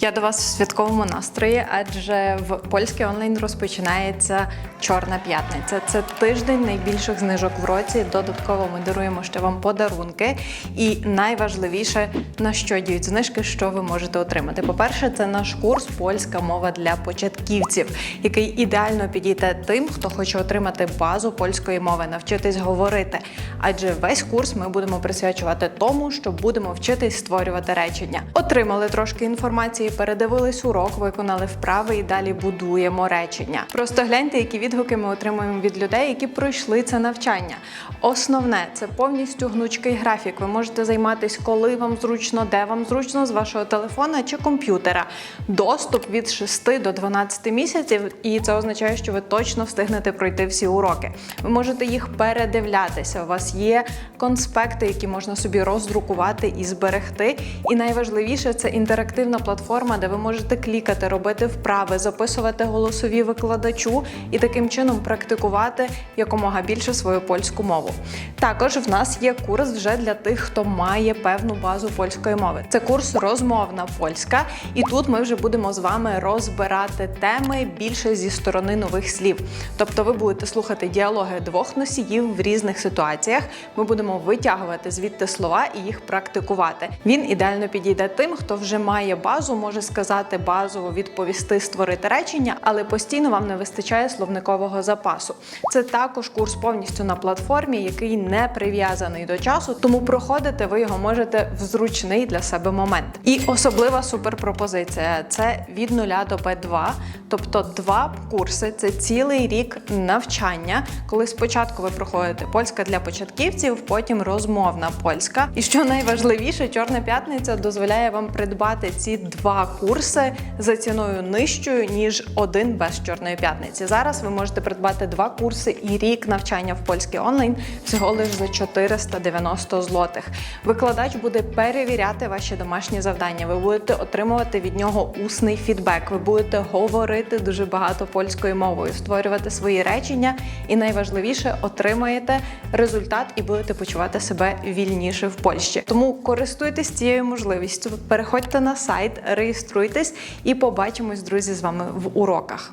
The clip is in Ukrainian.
Я до вас в святковому настрої, адже в польський онлайн розпочинається Чорна п'ятниця. Це тиждень найбільших знижок в році. Додатково ми даруємо ще вам подарунки. І найважливіше, на що діють знижки, що ви можете отримати. По-перше, це наш курс Польська мова для початківців, який ідеально підійде тим, хто хоче отримати базу польської мови, навчитись говорити. Адже весь курс ми будемо присвячувати тому, що будемо вчитись створювати речення. Отримали трошки інформації, передивились урок, виконали вправи і далі будуємо речення. Просто гляньте, які відгуки ми отримуємо від людей, які пройшли це навчання. Основне це повністю гнучкий графік. Ви можете займатися, коли вам зручно, де вам зручно з вашого телефона чи комп'ютера. Доступ від 6 до 12 місяців, і це означає, що ви точно встигнете пройти всі уроки. Ви можете їх передивлятися. У вас є конспекти, які можна собі роздрукувати і зберегти. І найважливіше це інтерактивна платформа, де ви можете клікати, робити вправи, записувати голосові викладачу і таким чином практикувати якомога більше свою польську мову. Також в нас є курс вже для тих, хто має певну базу польської мови. Це курс розмовна польська, і тут ми вже будемо з вами розбирати теми більше зі сторони нових слів. Тобто, ви будете слухати діалоги двох носіїв в різних ситуаціях. Ми будемо витягувати звідти слова і їх практикувати. Він ідеально підійде тим, хто вже має базу, може сказати базово, відповісти, створити речення, але постійно вам не вистачає словникового запасу. Це також курс повністю на платформі, який не прив'язаний до часу, тому проходити ви його можете в зручний для себе момент. І особлива суперпропозиція це від 0 до Б2, тобто два курси це цілий рік навчання, коли спочатку ви проходите польська для початківців, потім розмовна польська. І що найважливіше, Чорна п'ятниця дозволяє вам придбати ці два курси за ціною нижчою ніж один без чорної п'ятниці. Зараз ви можете придбати два курси і рік навчання в польський онлайн всього лиш за 490 злотих. Викладач буде перевіряти ваші домашні завдання. Ви будете отримувати від нього усний фідбек. Ви будете говорити дуже багато польською мовою, створювати свої речення, і найважливіше отримаєте результат і будете почувати себе вільніше в Польщі. Тому користуйтесь цією можливістю. Переходьте на сайт, реєструйтесь і побачимось, друзі, з вами в уроках.